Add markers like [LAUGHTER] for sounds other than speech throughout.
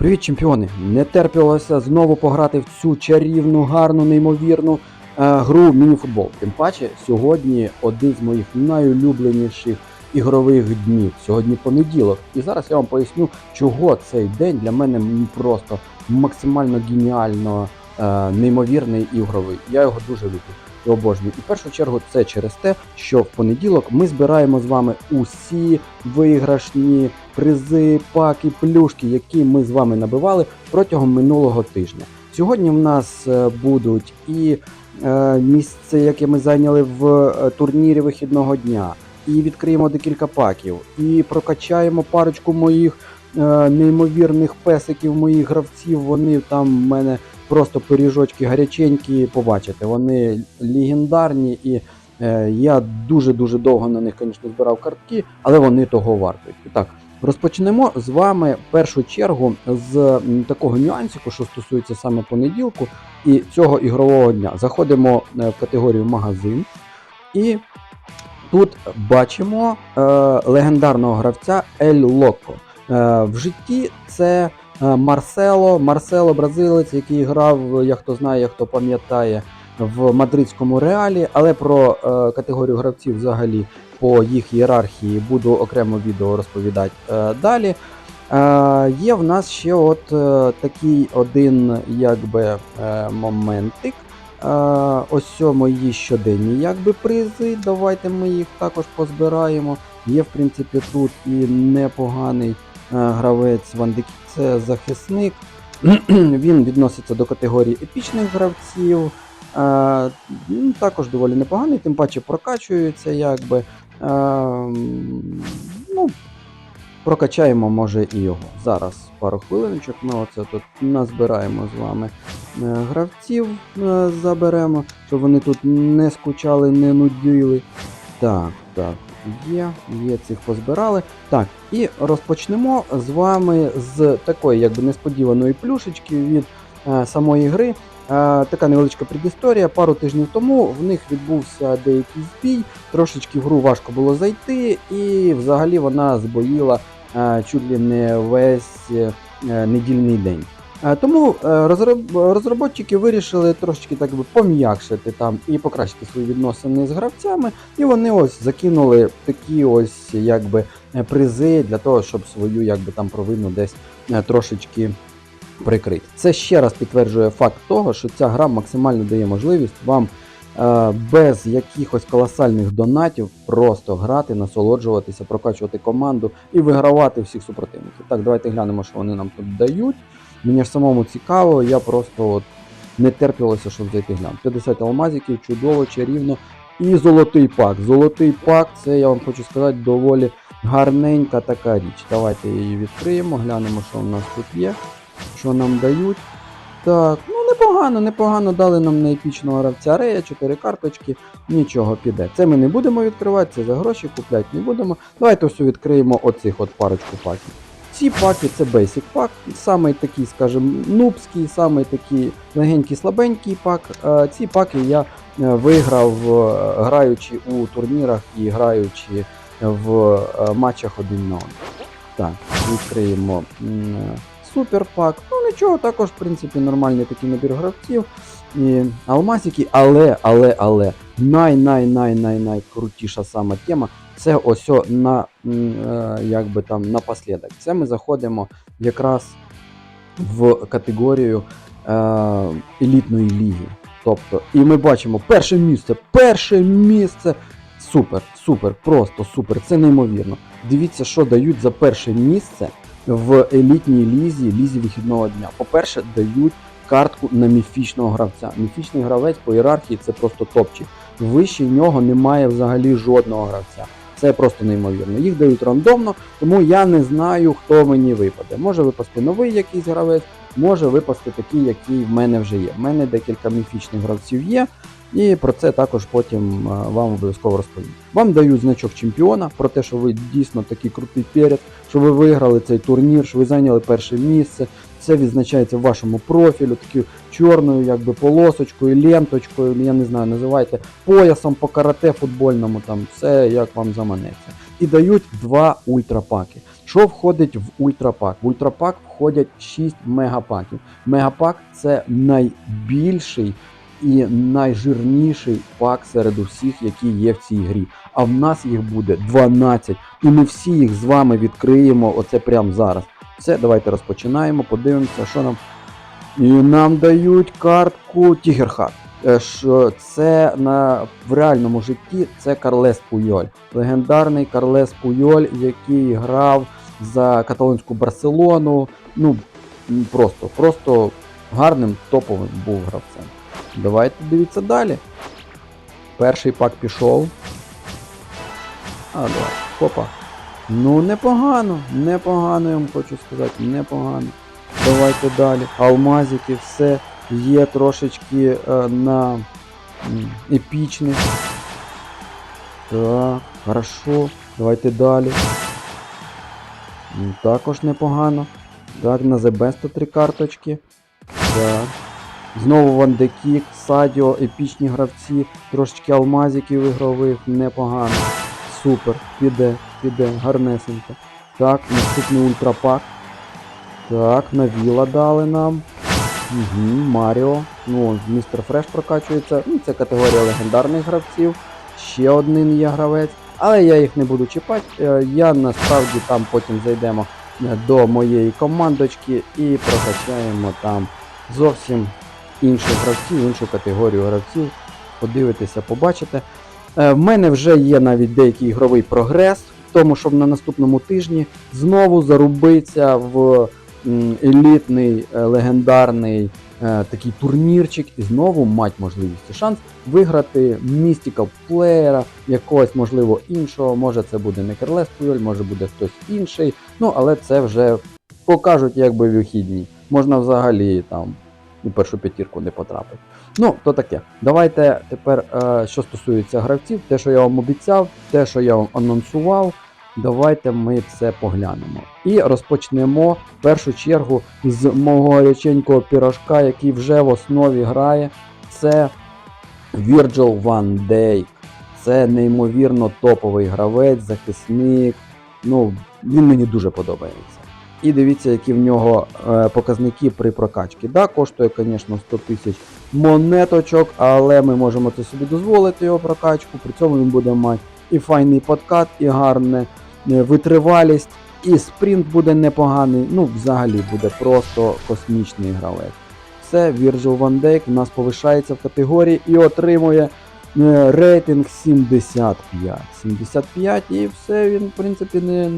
Привіт, чемпіони! Не терпілося знову пограти в цю чарівну, гарну, неймовірну е, гру мініфутбол. Тим паче, сьогодні один з моїх найулюбленіших ігрових днів. Сьогодні понеділок. І зараз я вам поясню, чого цей день для мене просто максимально геніально е, неймовірний ігровий. Я його дуже люблю і обожнюю. І в першу чергу це через те, що в понеділок ми збираємо з вами усі виграшні призи, паки, плюшки, які ми з вами набивали протягом минулого тижня. Сьогодні в нас е, будуть і е, місце, яке ми зайняли в е, турнірі вихідного дня, і відкриємо декілька паків, і прокачаємо парочку моїх неймовірних песиків, моїх гравців. Вони там в мене просто пиріжочки гаряченькі. Побачите, вони легендарні і. е, Я дуже-дуже довго на них, звісно, збирав картки, але вони того вартують. Так, розпочнемо з вами в першу чергу з такого нюансику, що стосується саме понеділку і цього ігрового дня. Заходимо е, в категорію магазин, і тут бачимо е, легендарного гравця Ель Локо. Е, в житті це Марсело, Марсело бразилець, який грав, як хто знає, хто пам'ятає, в мадридському реалі, але про е, категорію гравців взагалі по їх ієрархії буду окремо відео розповідати е, далі. Е, є в нас ще от е, такий один якби, е, моментик. Е, ось мої щоденні якби, призи. Давайте ми їх також позбираємо. Є, в принципі, тут і непоганий е, гравець Вандик, це захисник. [CLEARS THROAT] Він відноситься до категорії епічних гравців. Е, ну, також доволі непоганий, тим паче прокачується якби. Е, ну, прокачаємо, може, і його. Зараз пару хвилиночок. Ми оце тут назбираємо з вами е, гравців, е, заберемо, щоб вони тут не скучали, не нудили. Так, так, є, є цих позбирали. Так, і розпочнемо з вами з такої якби несподіваної плюшечки від е, самої гри. Е, така невеличка предісторія. Пару тижнів тому в них відбувся деякий збій, трошечки в гру важко було зайти, і взагалі вона збоїла е, чуть ли не весь е, недільний день. Е, Тому е, розробники вирішили трошечки так би пом'якшити там і покращити свої відносини з гравцями, і вони ось закинули такі ось якби е, призи для того, щоб свою якби там провину десь трошечки прикрити. Це ще раз підтверджує факт того, що ця гра максимально дає можливість вам без якихось колосальних донатів просто грати, насолоджуватися, прокачувати команду і вигравати всіх супротивників. Так, давайте глянемо, що вони нам тут дають. Мені ж самому цікаво, я просто от не терпілося, щоб зайти глянути. 50 алмазиків, чудово, чарівно. І золотий пак. Золотий пак, це я вам хочу сказати, доволі гарненька така річ. Давайте її відкриємо, глянемо, що в нас тут є, що нам дають. Так, ну непогано, непогано дали нам на епічного гравця Рея, 4 карточки, нічого піде. Це ми не будемо відкривати, це за гроші купляти не будемо. Давайте ось відкриємо оцих от парочку паків. Ці паки це Basic пак, самий такий, скажімо, нубський, самий такий легенький, слабенький пак. Е, Ці паки я е, виграв, е, граючи у турнірах і граючи в матчах один на один. Так, відкриємо суперпак. Ну нічого, також, в принципі, нормальний такий набір гравців. І алмазики, але, але, але най-най-най-най-най крутіша сама тема це ось на е, якби там напослідок. Це ми заходимо якраз в категорію е, елітної ліги. Тобто, і ми бачимо перше місце, перше місце. Супер, супер, просто супер, це неймовірно. Дивіться, що дають за перше місце в елітній лізі, лізі вихідного дня. По-перше, дають картку на міфічного гравця. Міфічний гравець по ієрархії це просто топчик. Вище нього немає взагалі жодного гравця. Це просто неймовірно. Їх дають рандомно, тому я не знаю, хто мені випаде. Може випасти новий якийсь гравець, може випасти такий, який в мене вже є. В мене декілька міфічних гравців є. І про це також потім е, вам обов'язково розповім. Вам дають значок чемпіона про те, що ви дійсно такий крутий перець, що ви виграли цей турнір, що ви зайняли перше місце. Це відзначається в вашому профілю, такою чорною, якби полосочкою, ленточкою, я не знаю, називайте поясом по карате футбольному, там все як вам заманеться. І дають два ультрапаки. Що входить в ультрапак? В ультрапак входять 6 мегапаків. Мегапак це найбільший і найжирніший пак серед усіх, які є в цій грі. А в нас їх буде 12. І ми всі їх з вами відкриємо оце прямо зараз. Все, давайте розпочинаємо, подивимося, що нам. І нам дають картку Тігерхат. Це на, в реальному житті це Карлес Пуйоль. Легендарний Карлес Пуйоль, який грав за каталонську Барселону. Ну, просто, просто гарним топовим був гравцем. Давайте дивіться далі. Перший пак пішов. А, давай. Хопа. Ну, непогано, непогано, я вам хочу сказати, непогано. Давайте далі. Алмазики, все є трошечки е, на епічних. Так, хорошо. Давайте далі. Також непогано. Так, на Best три карточки. Так. Знову Ван де Кік, Садіо, епічні гравці, трошечки алмазиків ігрових, непогано. Супер, піде, піде, гарнесенько. Так, наступний ультрапак. Так, Навіла дали нам. Угу, Маріо. Ну, містер Фреш прокачується. Ну, це категорія легендарних гравців. Ще один є гравець. Але я їх не буду чіпати. Е, Я насправді там потім зайдемо е, до моєї командочки і прокачаємо там зовсім інших гравців, іншу категорію гравців. Подивитися, побачите. Е, В мене вже є навіть деякий ігровий прогрес, тому, щоб на наступному тижні знову зарубиться в елітний е, легендарний е, такий турнірчик і знову мати можливість і шанс виграти містика плеєра, якогось можливо іншого. Може це буде не Керлес Пуйоль, може буде хтось інший. Ну але це вже покажуть якби вихідні. Можна взагалі там і першу п'ятірку не потрапити. Ну, то таке. Давайте тепер, е, що стосується гравців, те, що я вам обіцяв, те, що я вам анонсував, давайте ми це поглянемо. І розпочнемо в першу чергу з мого гаряченького пірожка, який вже в основі грає. Це Virgil van Dijk. Це неймовірно топовий гравець, захисник. Ну, він мені дуже подобається. І дивіться, які в нього е, показники при прокачці. Да, коштує, звісно, 100 тисяч монеточок, але ми можемо це собі дозволити його прокачку. При цьому він буде мати і файний подкат, і гарне е, витривалість, і спринт буде непоганий. Ну, взагалі буде просто космічний гравець. Все, Virgil van Dijk у нас повишається в категорії і отримує е, рейтинг 75. 75 і все, він, в принципі, не,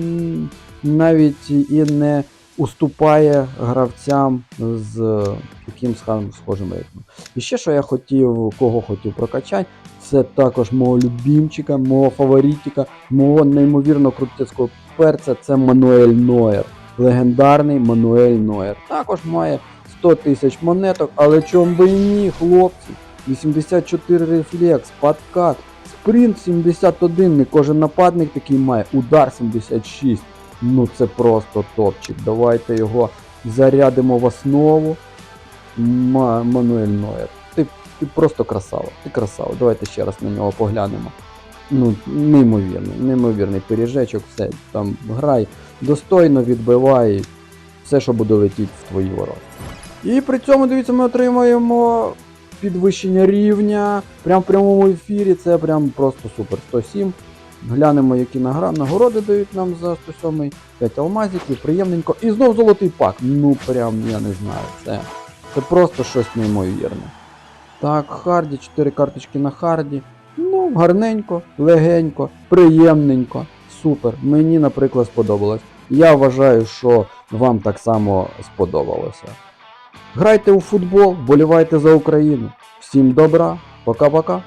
навіть і не уступає гравцям з таким схожим- рейтингом. І ще що я хотів, кого хотів прокачати, це також мого любімчика, мого фаворитика, мого неймовірно крутецького перця, це Мануель Нойер. Легендарний Мануель Нойер. Також має 100 тисяч монеток, але чом би і ні, хлопці. 84 рефлекс, подкат, спринт 71, не кожен нападник такий має, удар 76. Ну це просто топчик. Давайте його зарядимо в основу. Ма- Мануель Нойер. Ти, ти просто красава. Ти красава. Давайте ще раз на нього поглянемо. Ну, неймовірний, неймовірний пиріжечок, все там грай, достойно відбивай все, що буде летіти в твої ворота. І при цьому, дивіться, ми отримаємо підвищення рівня. Прямо в прямому ефірі. Це прям просто супер. 107. Глянемо, які награ- нагороди дають нам за 107 5 алмазиків, приємненько. І знов золотий пак. Ну прям я не знаю. Це, це просто щось неймовірне. Так, Харді, 4 карточки на Харді. Ну, гарненько, легенько, приємненько. Супер. Мені, наприклад, сподобалось. Я вважаю, що вам так само сподобалося. Грайте у футбол, болівайте за Україну. Всім добра, пока-пока.